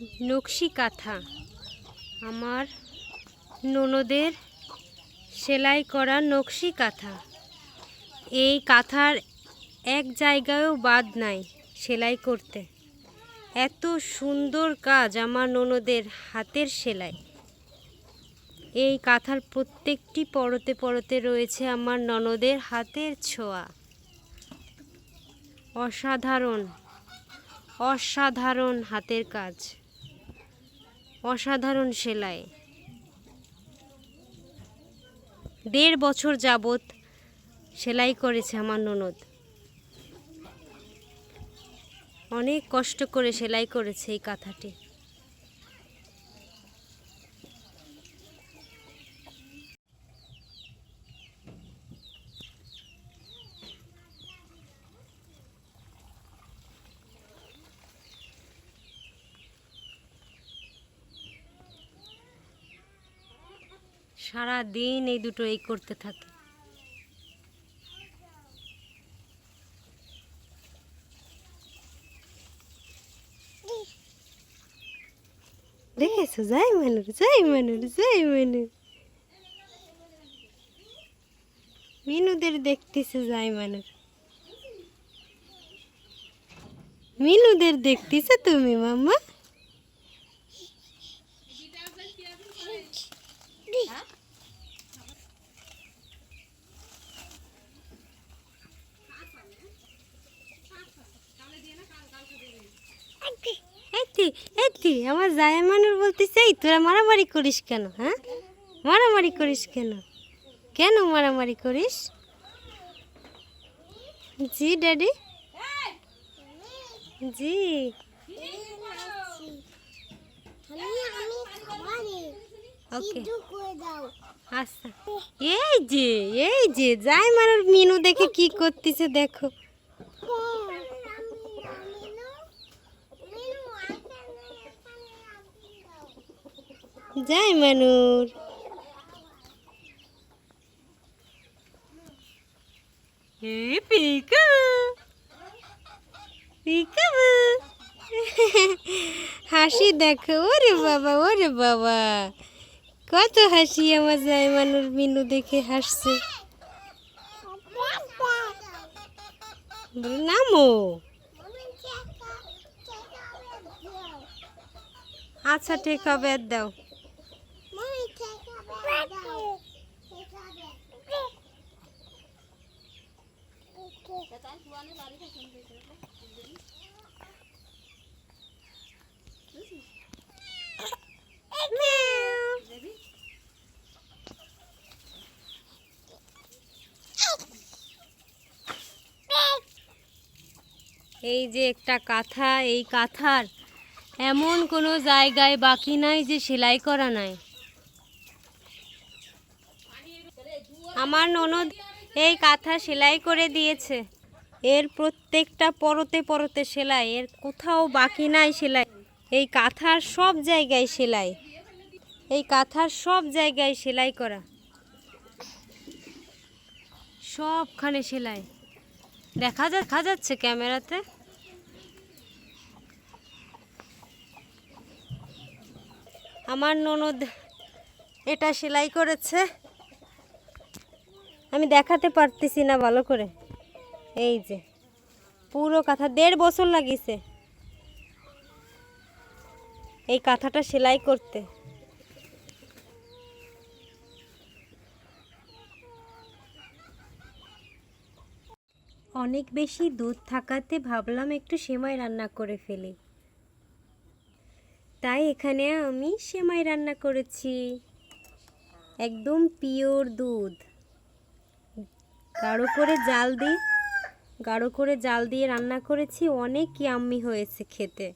নকশি কাঁথা। আমার ননদের সেলাই করা নকশি কাঁথা। এই কাঁথার এক জায়গায়ও বাদ নাই সেলাই করতে। এত সুন্দর কাজ আমার ননদের হাতের সেলাই। এই কাঁথার প্রত্যেকটি পরতে পরতে রয়েছে আমার ননদের হাতের ছোঁয়া। অসাধারণ অসাধারণ হাতের কাজ। অসাধারণ সেলাই। দেড় বছর যাবত সেলাই করেছে আমার ননদ। অনেক কষ্ট করে সেলাই করেছে এই কাঁথাটি। সারা দিন এই দুটো এই করতে থাকে। দেখেছ যাই মানুর যাই মানুর যাই মিনুদের দেখতেছে, যাই মানুর মিনুদের দেখতেছো তুমি, মাম্মা? এতি এতি আমার জায়া মানুষ বলতেছে, এই, তোরা মারামারি করিস কেন হ্যাঁ? মারামারি করিস কেন? কেন মারামারি করিস? জি, ড্যাডি। জি। ওকে। আচ্ছা। এই যে এই যে যাই মানুষ মিনু দেখে কি করতেছে দেখো। যাই মানুর। পিকা। হাসি দেখো ওরে বাবা ওরে বাবা। কত হাসি আমার যায় মানুষ মিনু দেখে হাসছে। বলো, নামো। আচ্ছা ঠিক হবে দাও। এই যে একটা কাঁথা, এই কাঁথার এমন কোনো জায়গায় বাকি নাই যে সেলাই করা নাই। আমার ননদ এই কাঁথা সেলাই করে দিয়েছে। এর প্রত্যেকটা পরতে পরতে সেলাই, এর কোথাও বাকি নাই সেলাই। এই কাঁথার সব জায়গায় সেলাই। এই কাঁথার সব জায়গায় সেলাই করা। সবখানে সেলাই। দেখা দেখা যাচ্ছে ক্যামেরাতে। আমার ননদ এটা সেলাই করেছে। আমি দেখাতে পারতেছি না ভালো করে। এই যে, পুরো কাঁথা দেড় বছর লাগিয়েছে এই কাঁথাটা সেলাই করতে। অনেক বেশি দুধ থাকাতে ভাবলাম একটু সেমাই রান্না করে ফেলি। তাই এখানে আমি সেমাই রান্না করেছি। একদম পিওর দুধ। গাঢ় করে জাল দিয়ে গাঢ় করে জাল দিয়ে রান্না করেছি অনেক ইয়াম্মি হয়েছে খেতে।